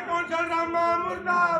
ਨਗਰ council Rama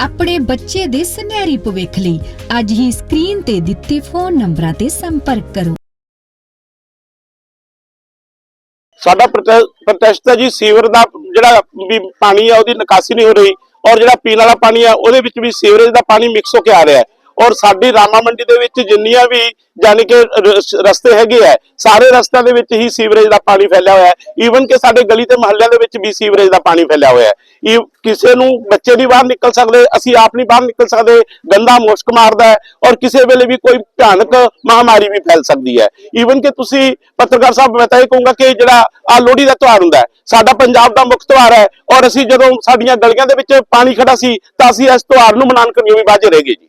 ਆਪਣੇ ਬੱਚੇ ਦੇ ਸੁਨਹਿਰੀ ਭਵਿੱਖ ਲਈ। ਅੱਜ ਹੀ ਸਕਰੀਨ ਤੇ ਦਿੱਤੇ ਫੋਨ ਨੰਬਰਾਂ ਤੇ ਸੰਪਰਕ ਕਰੋ। ਸਾਡਾ ਪ੍ਰੋਟੈਸਟ ਹੈ ਜੀ, ਸੀਵਰ ਦਾ ਜਿਹੜਾ ਵੀ ਪਾਣੀ ਆ, ਉਹਦੀ ਨਿਕਾਸੀ ਨਹੀਂ ਹੋ ਰਹੀ। ਔਰ ਜਿਹੜਾ ਪੀਣ ਵਾਲਾ ਪਾਣੀ ਆ, ਉਹਦੇ ਵਿੱਚ ਵੀ ਸੀਵਰੇਜ ਦਾ ਪਾਣੀ ਮਿਕਸ ਹੋ ਕੇ ਆ ਰਿਹਾ ਹੈ। ਔਰ ਸਾਡੀ ਰਾਮਾ ਮੰਡੀ ਦੇ ਵਿੱਚ ਜਿੰਨੀਆਂ ਵੀ ਯਾਨੀ ਕਿ ਰਸਤੇ ਹੈਗੇ ਆ, ਸਾਰੇ ਰਸਤਿਆਂ ਦੇ ਵਿੱਚ ਹੀ ਸੀਵਰੇਜ ਦਾ ਪਾਣੀ ਫੈਲਿਆ ਹੋਇਆ ਹੈ। ਈਵਨ ਕਿ ਸਾਡੇ ਗਲੀ ਤੇ ਮੁਹੱਲਿਆਂ ਦੇ ਵਿੱਚ ਵੀ ਸੀਵਰੇਜ ਦਾ ਪਾਣੀ ਫੈਲਿਆ ਹੋਇਆ ਹੈ। ਇਹ ਕਿਸੇ ਨੂੰ ਬੱਚੇ ਨਹੀਂ ਬਾਹਰ ਨਿਕਲ ਸਕਦੇ, ਅਸੀਂ ਆਪ ਨਹੀਂ ਬਾਹਰ ਨਿਕਲ ਸਕਦੇ, ਗੰਦਾ ਮੁਸ਼ਕ ਮਾਰਦਾ ਹੈ ਔਰ ਕਿਸੇ ਵੇਲੇ ਵੀ ਕੋਈ ਭਿਆਨਕ ਮਹਾਮਾਰੀ ਵੀ ਫੈਲ ਸਕਦੀ ਹੈ। ਈਵਨ ਕਿ ਤੁਸੀਂ ਪੱਤਰਕਾਰ ਸਾਹਿਬ, ਮੈਂ ਤਾਂ ਇਹ ਕਹੂੰਗਾ ਕਿ ਜਿਹੜਾ ਆ ਲੋਹੜੀ ਦਾ ਤਿਉਹਾਰ ਹੁੰਦਾ ਸਾਡਾ ਪੰਜਾਬ ਦਾ ਮੁੱਖ ਤਿਉਹਾਰ ਹੈ ਔਰ ਅਸੀਂ ਜਦੋਂ ਸਾਡੀਆਂ ਗਲੀਆਂ ਦੇ ਵਿੱਚ ਪਾਣੀ ਖੜਾ ਸੀ, ਤਾਂ ਅਸੀਂ ਇਸ ਤਿਉਹਾਰ ਨੂੰ ਮਨਾਉਣ ਕਰਨੀ ਵੀ ਬਾਝੇ ਰਹਿ ਗਏ ਜੀ।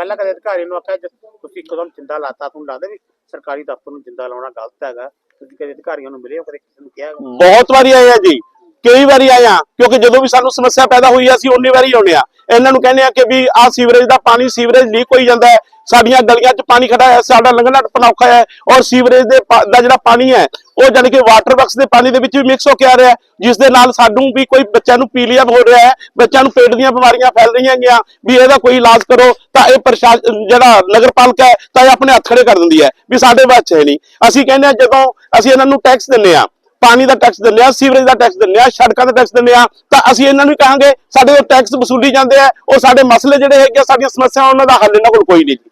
ਪਹਿਲਾਂ ਕਦੇ ਅਧਿਕਾਰੀ ਨੂੰ ਆਖਿਆ ਜੇ ਤੁਸੀਂ ਇੱਕਦਮ ਜਿੰਦਾ ਲਾਤਾ, ਤੁਹਾਨੂੰ ਲੱਗਦਾ ਵੀ ਸਰਕਾਰੀ ਦਫ਼ਤਰ ਨੂੰ ਜਿੰਦਾ ਲਾਉਣਾ ਗਲਤ ਹੈਗਾ? ਤੁਸੀਂ ਕਦੇ ਅਧਿਕਾਰੀਆਂ ਨੂੰ ਮਿਲੇ ਹੋ, ਕਦੇ ਕਿਸੇ ਨੂੰ ਕਿਹਾ ਬਹੁਤ ਵਾਰੀ ਆਇਆ ਜੀ। ਕਈ ਵਾਰੀ ਆਏ ਆ ਕਿਉਂਕਿ ਜਦੋਂ ਵੀ ਸਾਨੂੰ ਸਮੱਸਿਆ ਪੈਦਾ ਹੋਈ ਆ, ਅਸੀਂ ਉਨੀ ਵਾਰੀ ਆਉਣੇ ਆ। ਇਹਨਾਂ ਨੂੰ ਕਹਿੰਦੇ ਆ ਕਿ ਵੀ ਆ ਸੀਵਰੇਜ ਦਾ ਪਾਣੀ ਸੀਵਰੇਜ ਲੀਕ ਹੋਈ ਜਾਂਦਾ ਹੈ। ਸਾਡੀਆਂ ਗਲੀਆਂ 'ਚ ਪਾਣੀ ਖੜਾ ਹੈ ਸਾਡਾ ਲੰਘਣਾ ਟੱਪਣਾ ਔਖਾ ਹੈ ਔਰ ਸੀਵਰੇਜ ਦੇ ਪਾ- ਦਾ ਜਿਹੜਾ ਪਾਣੀ ਹੈ ਉਹ ਜਾਣੀ ਕਿ ਵਾਟਰ ਬਕਸ ਦੇ ਪਾਣੀ ਦੇ ਵਿੱਚ ਵੀ ਮਿਕਸ ਹੋ ਕੇ ਆ ਰਿਹਾ ਹੈ ਜਿਸ ਦੇ ਨਾਲ ਸਾਨੂੰ ਵੀ ਕੋਈ ਬੱਚਿਆਂ ਨੂੰ ਪੀਲੀਆ ਹੋ ਰਿਹਾ ਹੈ ਬੱਚਿਆਂ ਨੂੰ ਪੇਟ ਦੀਆਂ ਬਿਮਾਰੀਆਂ ਫੈਲ ਰਹੀਆਂ ਹੈਗੀਆਂ ਵੀ ਇਹਦਾ ਕੋਈ ਇਲਾਜ ਕਰੋ ਤਾਂ ਇਹ ਪ੍ਰਸ਼ਾਸਨ ਜਿਹੜਾ ਨਗਰਪਾਲਿਕਾ ਹੈ ਤਾਂ ਇਹ ਆਪਣੇ ਹੱਥ ਖੜੇ ਕਰ ਦਿੰਦੀ ਹੈ ਵੀ ਸਾਡੇ ਬੱਚੇ ਹੈ ਨਹੀਂ। ਅਸੀਂ ਕਹਿੰਦੇ ਆ ਜਦੋਂ ਅਸੀਂ ਇਹਨਾਂ ਨੂੰ ਟੈਕਸ ਦਿੰਨੇ ਆ ਪਾਣੀ ਦਾ ਟੈਕਸ ਦਿੰਦੇ ਆ ਸੀਵਰੇਜ ਦਾ ਟੈਕਸ ਦਿੰਦੇ ਆ ਸੜਕਾਂ ਦਾ ਟੈਕਸ ਦਿੰਦੇ ਆ ਤਾਂ ਅਸੀਂ ਇਹਨਾਂ ਨੂੰ ਕਹਾਂਗੇ ਸਾਡੇ ਜੋ ਟੈਕਸ ਵਸੂਲੀ ਜਾਂਦੇ ਆ ਉਹ ਸਾਡੇ ਮਸਲੇ ਜਿਹੜੇ ਹੈਗੇ ਸਾਡੀਆਂ ਸਮੱਸਿਆਵਾਂ ਉਹਨਾਂ ਦਾ ਹੱਲ ਇਹਨਾਂ ਕੋਲ ਕੋਈ ਨਹੀਂ ਜੀ।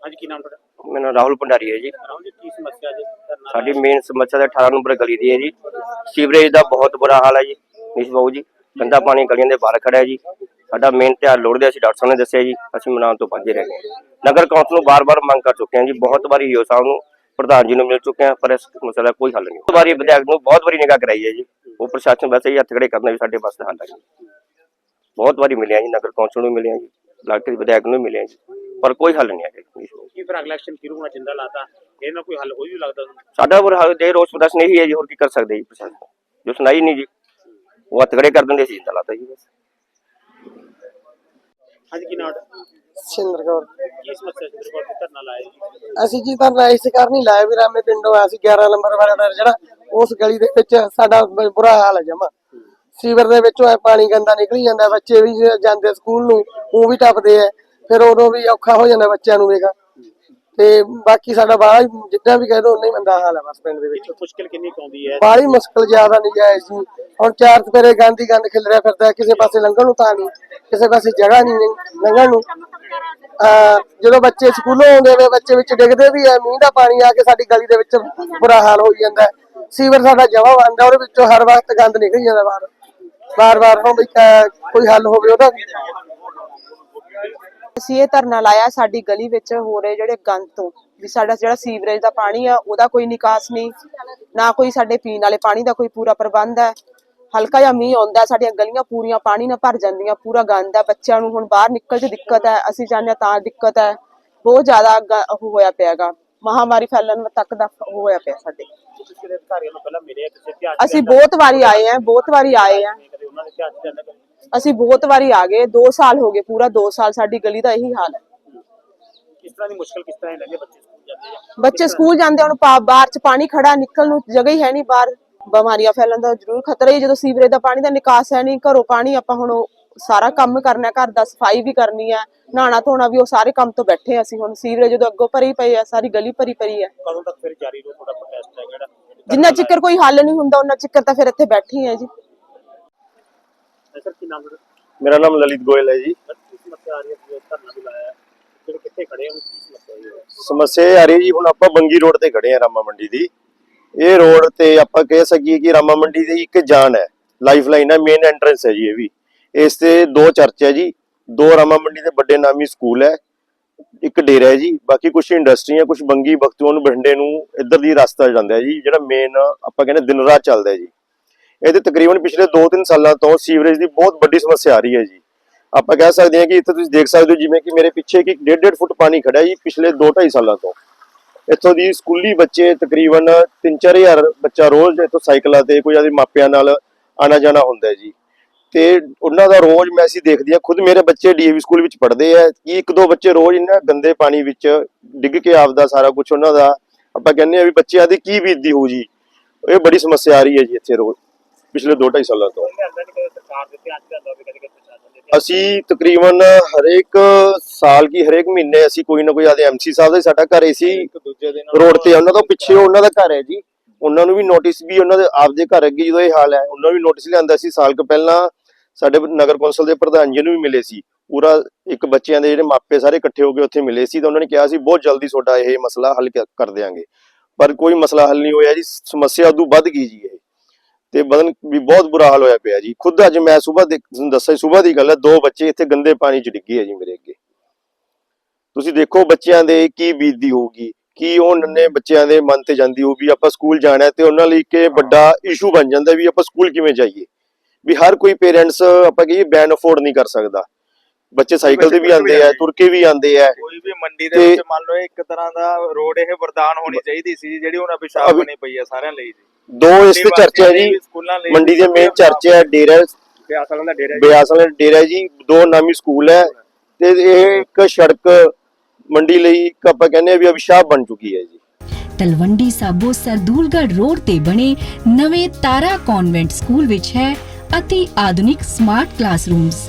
ਅੱਜ ਕੀ ਨਾਮ ਤੁਹਾਡਾ? ਮੇਰਾ ਨਾਮ ਰਾਹੁਲ ਭੰਡਾਰੀ ਹੈ ਜੀ। ਰਾਹੁਲ ਜੀ ਕੀ ਸਮੱਸਿਆ ਜੀ? ਧਰਨਾ ਸਾਡੀ ਮੇਨ ਸਮੱਸਿਆ ਤਾਂ 18 ਨੰਬਰ ਗਲੀ ਦੀ ਹੈ ਜੀ। ਸੀਵਰੇਜ ਦਾ ਬਹੁਤ ਬੁਰਾ ਹਾਲ ਹੈ ਜੀ ਨਿਸ਼ ਬਾਬੂ ਜੀ। ਗੰਦਾ ਪਾਣੀ ਗਲੀਆਂ ਦੇ ਬਾਹਰ ਖੜਾ ਹੈ ਜੀ। ਸਾਡਾ ਮੇਨ ਧਿਆਨ ਲੋੜਦੇ ਅਸੀਂ ਡਾਕਟਰ ਸਾਹਿਬ ਨੇ ਦੱਸਿਆ ਜੀ ਅਸੀਂ ਮਨਾਉਣ ਤੋਂ ਭਾਜੇ ਰਹਿ ਗਏ। ਨਗਰ ਕੌਂਸਲ ਨੂੰ ਬਾਰ-ਬਾਰ ਮੰਗ ਕਰ ਚੁੱਕੇ ਹਾਂ ਜੀ ਬਹੁਤ ਵਾਰੀ ਈਓ ਸਾਹਿਬ ਨੂੰ ਪ੍ਰਧਾਨ ਜੀ ਨੂੰ ਮਿਲ ਚੁੱਕੇ ਹਾਂ ਪਰ ਇਸ ਮਸਲੇ ਦਾ ਕੋਈ ਹੱਲ ਨਹੀਂ ਬਹੁਤ ਵਾਰੀ ਵਿਧਾਇਕ ਨੂੰ ਬਹੁਤ ਵਾਰੀ ਨਿਗਾਹ ਕਰਾਈ ਹੈ ਜੀ। ਉਹ ਪ੍ਰਸ਼ਾਸਨ ਵੈਸੇ ਹੀ ਹੱਥ ਖੜੇ ਕਰਨਾ ਵੀ ਸਾਡੇ ਪਾਸ ਦਾ ਹੱਲ ਹੈ ਬਹੁਤ ਵਾਰੀ ਮਿਲਿਆ ਜੀ ਨਗਰ ਕੌਂਸਲ ਨੂੰ ਮਿਲਿਆ ਜੀ ਇਲਾਕੇ ਦੇ ਵਿਧਾਇਕ ਨੂੰ ਮਿਲਿਆ ਜੀ। ਪਰ ਕੋਈ ਹੱਲ ਨਹੀਂ ਹੈ ਜੀ। ਕੀ ਫਿਰ ਅਗਲਾ ਐਕਸ਼ਨ ਸ਼ੁਰੂ ਹੋਣਾ ਜਿੰਦਾ ਲਾਤਾ? ਇਹ ਨਾ ਕੋਈ ਹੱਲ ਹੋ ਜੂ ਲੱਗਦਾ? ਸਾਡਾ ਬੁਰਾ ਹਾਲ ਦੇ ਰੋਸ ਪ੍ਰਦਰਸ਼ਨ ਇਹੀ ਹੈ ਜੀ ਹੋਰ ਕੀ ਕਰ ਸਕਦੇ ਜੀ ਪ੍ਰਸ਼ਾਸਨ? ਜੋ ਸੁਣਾਈ ਨਹੀਂ ਜੀ ਉਹ ਹੱਥ ਖੜੇ ਕਰ ਦਿੰਦੇ ਸੀ ਜਿੰਦਾ ਲਾਤਾ ਜੀ ਬਸ। ਅੱਜ ਕੀ ਤੁਹਾਡਾ? ਸਿੰਦਰ ਕੌਰ ਕੀ ਸਮੱਸਿਆ ਸੀ ਮੇਰੇ ਕੋਲ ਧਰਨਾ ਲਾਇਆ ਜੀ? ਅਸੀਂ ਜੀ ਤਾਂ ਇਸ ਕਰ ਨਹੀਂ ਲਾਇਆ ਵੀ ਰਾਮੇ ਪਿੰਡੋਂ ਆਇਆ ਸੀ 11 ਨੰਬਰ ਵਾਲਾ ਜਿਹੜਾ ਉਸ ਗਲੀ ਦੇ ਵਿੱਚ ਸਾਡਾ ਬ- ਬੁਰਾ ਹਾਲ ਹੈ ਜਮਾ। ਸੀਵਰ ਦੇ ਵਿੱਚੋਂ ਐ ਪਾਣੀ ਗੰਦਾ ਨਿਕਲੀ ਜਾਂਦਾ ਬੱਚੇ ਵੀ ਜ- ਜਾਂਦੇ ਸਕੂਲ ਨੂੰ ਉਹ ਵੀ ਟੱਪਦੇ ਐ ਫਿਰ ਉਦੋਂ ਵੀ ਔਖਾ ਹੋ ਜਾਂਦਾ ਬੱਚਿਆਂ ਨੂੰ ਵੇਗਾ ਤੇ ਬਾਕੀ ਸਾਡਾ ਬਾਹਰ ਜਿੱਦਾਂ ਵੀ ਕਹਿ ਦੋ ਉਨਾ ਹੀ ਮੰਦਾ ਹਾਲ ਹੈ ਬਸ ਪਿੰਡ ਦੇ ਵਿੱਚ। ਮੁਸ਼ਕਿਲ ਕਿੰਨੀ ਕੁ ਆਉਂਦੀ ਹੈ। ਬਾਹਲੀ ਮੁਸ਼ਕਲ ਜ਼ਿਆਦਾ ਨਹੀਂ ਜਾਇਜ਼ ਜੀ ਹੁਣ ਚਾਰ ਚਪੇਰੇ ਗੰਦ ਹੀ ਗੰਦ ਖਿਲਰਿਆ ਫਿਰਦਾ ਹੈ, ਕਿਸੇ ਪਾਸੇ ਲੰਘਣ ਨੂੰ ਤਾਂ ਨਹੀਂ ਕਿਸੇ ਪਾਸੇ ਜਗ੍ਹਾ ਨਹੀਂ ਲੰਘਣ ਨੂੰ। ਜਦੋਂ ਬੱਚੇ ਸਕੂਲੋਂ ਆਉਂਦੇ ਵੇ ਬੱਚੇ ਵਿੱਚ ਡਿੱਗਦੇ ਵੀ ਐ ਮੀਂਹ ਦਾ ਪਾਣੀ ਆ ਕੇ ਸਾਡੀ ਗਲੀ ਦੇ ਵਿੱਚ ਬੁਰਾ ਹਾਲ ਹੋਈ ਜਾਂਦਾ ਸੀਵਰ ਸਾਡਾ ਜਮਾ ਬੰਦ ਉਹਦੇ ਵਿੱਚੋਂ ਹਰ ਵਕਤ ਗੰਦ ਨਿਕਲ ਜਾਂਦਾ ਬਾਹਰ। ਬਾਰ-ਬਾਰ ਨੂੰ ਵੀ ਕੋਈ ਹੱਲ ਹੋਵੇ ਉਹਦਾ। ਅਸੀਂ ਇਹ ਧਰਨਾ ਲਾਇਆ ਸਾਡੀ ਗਲੀ ਵਿੱਚ ਹੋ ਰਹੇ ਜਿਹੜੇ ਗੰਦ ਤੋਂ, ਵੀ ਸਾਡਾ ਜਿਹੜਾ ਸੀਵਰੇਜ ਦਾ ਪਾਣੀ ਆ, ਉਹਦਾ ਕੋਈ ਨਿਕਾਸ ਨਹੀਂ, ਨਾ ਕੋਈ ਸਾਡੇ ਪੀਣ ਵਾਲੇ ਪਾਣੀ ਦਾ ਕੋਈ ਪੂਰਾ ਪ੍ਰਬੰਧ ਹੈ। ਹਲਕਾ ਜਿਹਾ ਮੀਂਹ ਆਉਂਦਾ ਸਾਡੀਆਂ ਗਲੀਆਂ ਪੂਰੀਆਂ ਪਾਣੀ ਨਾਲ ਭਰ ਜਾਂਦੀਆਂ ਪੂਰਾ ਗੰਦ ਹੈ ਬੱਚਿਆਂ ਨੂੰ ਹੁਣ ਬਾਹਰ ਨਿਕਲ 'ਚ ਦਿੱਕਤ ਹੈ ਅਸੀਂ ਹਾਂ ਤਾਂ ਦਿੱਕਤ ਹੈ ਬਹੁਤ ਜ਼ਿਆਦਾ ਹੋਇਆ ਪਿਆਗਾ ਮਹਾਮਾਰੀ ਫੈਲਣ ਤੱਕ ਦਾ ਹੋਇਆ ਪਿਆ ਸਾਡੇ। ਅਸੀਂ ਬਹੁਤ ਵਾਰੀ ਆਏ ਆ ਬਹੁਤ ਵਾਰੀ ਆਏ ਆ ਅਸੀਂ ਬਹੁਤ ਵਾਰੀ ਆ ਗਏ 2 ਸਾਲ ਹੋ ਗਏ ਪੂਰਾ 2 ਸਾਲ ਸਾਡੀ ਗਲੀ ਦਾ ਇਹੀ ਹਾਲ ਹੈ। ਕਿਸ ਤਰ੍ਹਾਂ ਦੀ ਮੁਸ਼ਕਿਲ ਕਿਸ ਤਰ੍ਹਾਂ ਦੀ ਲੈਂਦੇ ਬੱਚੇ ਸਕੂਲ ਜਾਂਦੇ ਬੱਚੇ ਸਕੂਲ ਜਾਂਦੇ ਹੁਣ ਬਾਹਰ ਚ ਪਾਣੀ ਖੜਾ ਨਿਕਲ ਨੂੰ ਜਗ੍ਹਾ ਹੀ ਹੈ ਨਹੀਂ ਬਾਹਰ। ਬਿਮਾਰੀਆਂ ਫੈਲਣ ਦਾ ਜ਼ਰੂਰ ਖਤਰਾ ਹੀ ਜਦੋਂ ਸੀਵਰੇਜ ਦਾ ਪਾਣੀ ਦਾ ਨਿਕਾਸ ਹੈ ਨਹੀਂ ਘਰੋਂ ਪਾਣੀ ਆਪਾਂ ਹੁਣ ਸਾਰਾ ਕੰਮ ਕਰਨਾ ਹੈ, ਘਰ ਦਾ ਸਫ਼ਾਈ ਵੀ ਕਰਨੀ ਹੈ। ਨਹਾਣਾ ਧੋਣਾ ਵੀ ਉਹ ਸਾਰੇ ਕੰਮ ਤੋਂ ਬੈਠੇ ਅਸੀਂ ਹੁਣ। ਸੀਵਰੇਜ ਜਦੋਂ ਅੱਗੋਂ ਭਰੀ ਪਈ ਹੈ ਸਾਰੀ ਗਲੀ ਭਰੀ ਪਈ ਹੈ। ਕਦੋਂ ਤੱਕ ਫਿਰ ਜਾਰੀ ਰਹੂ ਤੁਹਾਡਾ ਪ੍ਰੋਟੈਸਟ ਹੈ? ਜਿਹੜਾ ਜਿੰਨਾ ਚਿੱਕਰ ਕੋਈ ਹੱਲ ਨਹੀਂ ਹੁੰਦਾ ਉਹਨਾਂ ਚਿੱਕਰ ਤਾਂ ਫਿਰ ਇੱਥੇ ਬੈਠੇ ਹਾਂ ਜੀ। ਸਰ ਕੀ ਨਾਮ ਤੁਹਾਡਾ? ਮੇਰਾ ਨਾਮ ਲਲਿਤ ਗੋਇਲ ਹੈ ਜੀ। ਸਮੱਸਿਆ ਆ ਰਹੀ ਹੈ? ਤੁਸੀਂ ਧਰਨਾ ਵੀ ਲਾਇਆ ਹੈ। ਜਿਹੜੇ ਕਿੱਥੇ ਖੜੇ ਹੋ ਕੀ ਸਮੱਸਿਆ ਹੈ? ਸਮੱਸਿਆ ਇਹ ਆ ਰਹੀ ਜੀ ਹੁਣ ਆਪਾਂ ਬੰਗੀ ਰੋਡ ਤੇ ਖੜੇ ਆ ਰਾਮਾ ਮੰਡੀ ਦੀ। ਇਹ ਰੋਡ ਤੇ ਆਪਾਂ ਕਹਿ ਸਕੀਏ ਕਿ ਰਾਮਾ ਮੰਡੀ ਦੀ ਇੱਕ ਜਾਨ ਹੈ। ਲਾਈਫ ਲਾਈਨ ਹੈ ਮੇਨ ਐਂਟਰੈਂਸ ਹੈ ਜੀ ਇਹ ਵੀ। ਇਸ ਤੇ ਦੋ ਚਰਚ ਹੈ ਜੀ, ਦੋ ਰਾਮਾ ਮੰਡੀ ਦੇ ਵੱਡੇ ਨਾਮੀ ਸਕੂਲ ਹੈ, ਇੱਕ ਡੇਰਾ ਹੈ ਜੀ, ਬਾਕੀ ਕੁਝ ਇੰਡਸਟਰੀਆਂ ਕੁਝ ਬੰਗੀ ਬਖਤੂਆਂ ਨੂੰ, ਬਠਿੰਡੇ ਨੂੰ ਇੱਧਰ ਦੀ ਰਸਤਾ ਜਾਂਦਾ ਹੈ ਜੀ, ਜਿਹੜਾ ਮੇਨ ਆਪਾਂ ਕਹਿੰਦੇ ਦਿਨ ਰਾਤ ਚੱਲਦਾ ਹੈ ਜੀ। ਇਹਦੇ ਤਕਰੀਬਨ ਪਿਛਲੇ 2-3 ਸਾਲਾਂ ਤੋਂ ਸੀਵਰੇਜ ਦੀ ਬਹੁਤ ਵੱਡੀ ਸਮੱਸਿਆ ਆ ਰਹੀ ਹੈ ਜੀ। ਆਪਾਂ ਕਹਿ ਸਕਦੇ ਹਾਂ ਕਿ ਇੱਥੇ ਤੁਸੀਂ ਦੇਖ ਸਕਦੇ ਹੋ ਜਿਵੇਂ ਕਿ ਮੇਰੇ ਪਿੱਛੇ ਕਿ 1.5 ਫੁੱਟ ਪਾਣੀ ਖੜਾ ਹੈ ਜੀ ਪਿਛਲੇ 2-2.5 ਸਾਲਾਂ ਤੋਂ। ਇੱਥੋਂ ਦੀ ਸਕੂਲੀ ਬੱਚੇ ਤਕਰੀਬਨ 3-4000 ਬੱਚਾ ਰੋਜ਼ ਇੱਥੋਂ ਸਾਈਕਲਾਂ ਤੇ ਕੋਈ ਆਦੇ ਮਾਪਿਆਂ ਨਾਲ ਆਣਾ ਜਾਣਾ ਹੁੰਦਾ ਹੈ ਜੀ। ਤੇ ਉਹਨਾਂ ਦਾ ਰੋਜ਼ ਮੈਂ ਅਸੀਂ ਦੇਖਦੀ ਹਾਂ, ਖੁਦ ਮੇਰੇ ਬੱਚੇ ਡੀਏਵੀ ਸਕੂਲ ਵਿੱਚ ਪੜ੍ਹਦੇ ਆ। ਕਿ ਇੱਕ ਦੋ ਬੱਚੇ ਰੋਜ਼ ਇਹਨਾਂ ਗੰਦੇ ਪਾਣੀ ਵਿੱਚ ਡਿੱਗ ਕੇ ਆਪਦਾ ਸਾਰਾ ਕੁਝ ਉਹਨਾਂ ਦਾ ਆਪਾਂ ਕਹਿੰਦੇ ਆ ਵੀ ਬੱਚਿਆਂ ਦੀ ਕੀ ਬੀਤਦੀ ਹੋ ਜੀ। ਇਹ ਬੜੀ ਸਮੱਸਿਆ ਆ ਰਹੀ ਹੈ ਜੀ ਇੱਥੇ ਰੋਜ਼, ਪਿਛਲੇ 2-2.5 ਸਾਲਾਂ ਤੋਂ। ਅਸੀਂ ਤਕਰੀਬਨ ਹਰੇਕ ਸਾਲ ਕੀ ਹਰੇਕ ਮਹੀਨੇ ਅਸੀਂ ਕੋਈ ਨਾ ਕੋਈ ਆਦੇ ਐਮਸੀ ਸਾਹਿਬ ਦਾ ਸਾਡਾ ਘਰ ਸੀ ਰੋਡ ਤੇ ਉਹਨਾਂ ਤੋਂ ਪਿੱਛੇ ਉਹਨਾਂ ਦਾ ਘਰ ਹੈ ਜੀ। ਉਹਨਾਂ ਨੂੰ ਵੀ ਨੋਟਿਸ ਵੀ ਉਹਨਾਂ ਦੇ ਆਪਦੇ ਘਰ ਅੱਗੇ ਜਦੋਂ ਇਹ ਹਾਲ ਹੈ ਉਹਨਾਂ ਨੂੰ ਵੀ ਨੋਟਿਸ ਲਿਆਂਦਾ ਸੀ। ਸਾਲ ਕੁ ਪਹਿਲਾਂ ਸਾਡੇ ਨਗਰ ਕੌਂਸਲ ਦੇ ਪ੍ਰਧਾਨ ਜੀ ਨੂੰ ਵੀ ਮਿਲੇ ਸੀ। ਪੂਰਾ ਇੱਕ ਬੱਚਿਆਂ ਦੇ ਜਿਹੜੇ ਮਾਪੇ ਸਾਰੇ ਇਕੱਠੇ ਹੋ ਕੇ ਉੱਥੇ ਮਿਲੇ ਸੀ ਤਾਂ ਉਹਨਾਂ ਨੇ ਕਿਹਾ ਸੀ ਬਹੁਤ ਜਲਦੀ ਤੁਹਾਡਾ ਇਹ ਮਸਲਾ ਹੱਲ ਕਰ ਦਿਆਂਗੇ। ਪਰ ਕੋਈ ਮਸਲਾ ਹੱਲ ਨਹੀਂ ਹੋਇਆ ਜੀ। ਸਮੱਸਿਆ ਉਦੋਂ ਵੱਧ ਗਈ ਜੀ ਇਹ। ਤੇ ਬਦਨ ਵੀ ਬਹੁਤ ਬੁਰਾ ਹਾਲ ਹੋਇਆ ਪਿਆ ਜੀ। ਖੁਦ ਅੱਜ ਮੈਂ ਸਵੇਰ ਦੇ ਤੁਹਾਨੂੰ ਦੱਸਿਆ ਸਵੇਰ ਦੀ ਗੱਲ ਹੈ ਦੋ ਬੱਚੇ ਇੱਥੇ ਗੰਦੇ ਪਾਣੀ 'ਚ ਡਿੱਗੇ ਆ ਜੀ ਮੇਰੇ ਅੱਗੇ। ਤੁਸੀਂ ਦੇਖੋ ਬੱਚਿਆਂ ਦੇ ਕੀ ਬੀਤਦੀ ਹੋਊਗੀ ਕੀ ਉਹ ਨੰਨੇ ਬੱਚਿਆਂ ਦੇ ਮਨ ਤੇ ਜਾਂਦੀ ਹੋਊ ਵੀ ਆਪਾਂ ਸਕੂਲ ਜਾਣਾ ਤੇ ਉਹਨਾਂ ਲਈ ਕਿ ਵੱਡਾ ਇਸ਼ੂ ਬਣ ਜਾਂਦਾ ਵੀ ਆਪਾਂ ਸਕੂਲ ਕਿਵੇਂ ਜਾਈਏ। ਵੀ ਹਰ ਕੋਈ ਪੇਰੈਂਟਸ ਆਪਾਂ ਕਹੀਏ ਬੈਨ ਅਫੋਰਡ ਨਹੀਂ ਕਰ ਸਕਦਾ। ਬੱਚੇ ਸਾਈਕਲ ਤੇ ਵੀ ਆਉਂਦੇ ਆ ਤੁਰ ਕੇ ਵੀ ਆਉਂਦੇ ਆ। ਕੋਈ ਵੀ ਮੰਡੀ ਦੇ ਵਿੱਚ ਮੰਨ ਲਓ ਇੱਕ ਤਰ੍ਹਾਂ ਦਾ ਰੋਡ ਇਹ ਵਰਦਾਨ ਹੋਣੀ ਚਾਹੀਦੀ ਸੀ ਜਿਹੜੀ ਹੁਣ ਅਭਿਸ਼ਾਪ ਅਭਿ- ਬਣੀ ਪਈ ਹੈ ਸਾਰਿਆਂ ਲਈ ਜੀ। ਦੋ ਇਸ ਤੇ ਚਰਚਾ ਲਈ ਜੀ ਮੰਡੀ ਦੇ ਮੇਨ ਚਰਚਾ ਹੈ ਡੇਰਾ ਬਿਆਸ ਦਾ ਡੇਰਾ ਬਿਆਸ ਵਾਲੇ ਡੇਰਾ ਜੀ ਦੋ ਨਾਮੀ ਸਕੂਲ ਹੈ ਤੇ ਇਹ ਇੱਕ ਸੜਕ ਮੰਡੀ ਲਈ ਇੱਕ ਆਪਾਂ ਕਹਿੰਦੇ ਆ ਵੀ ਅਭਿਸ਼ਾਪ ਬਣ ਚੁੱਕੀ ਹੈ ਜੀ। ਤਲਵੰਡੀ ਸਾਬੋ ਸਰਦੂਲਗੜ੍ਹ ਰੋਡ ਤੇ ਬਣੇ ਨਵੇਂ ਤਾਰਾ ਕਨਵੈਂਟ ਸਕੂਲ ਵਿੱਚ ਹੈ ਅਤੀ ਆਧੁਨਿਕ smart classrooms